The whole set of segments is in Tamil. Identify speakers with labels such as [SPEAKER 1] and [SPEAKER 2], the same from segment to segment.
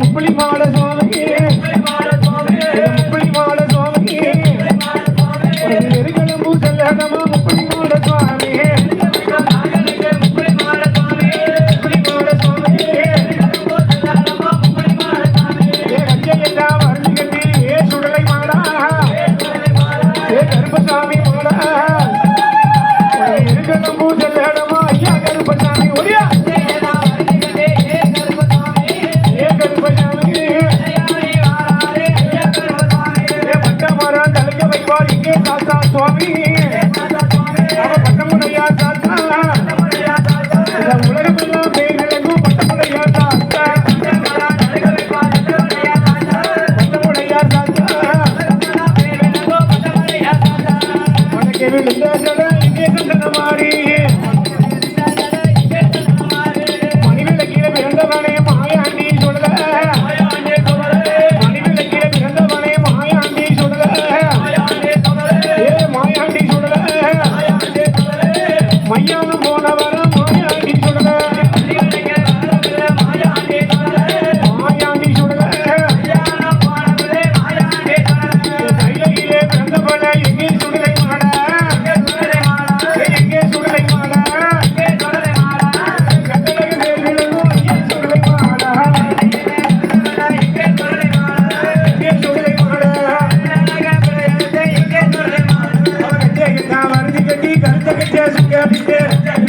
[SPEAKER 1] முப்பளி மாட சுவாமியே முப்பளி மாட சுவாமியே நெருங்கலம்பு செல்லகமா முப்பளி மாட சுவாமியே சுடலை மாடா கருப்பசாமி மாடா. இருக்கணும் 光明。நான் மருந்து கட்டி கருத்தை கட்டியா சுங்க அப்படின்னு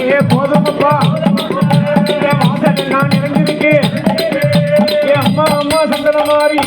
[SPEAKER 1] பாட்டியே போதுமப்பா வாசல் நான் நிறைஞ்சிருக்கு அம்மா அம்மா சந்தன மாதிரி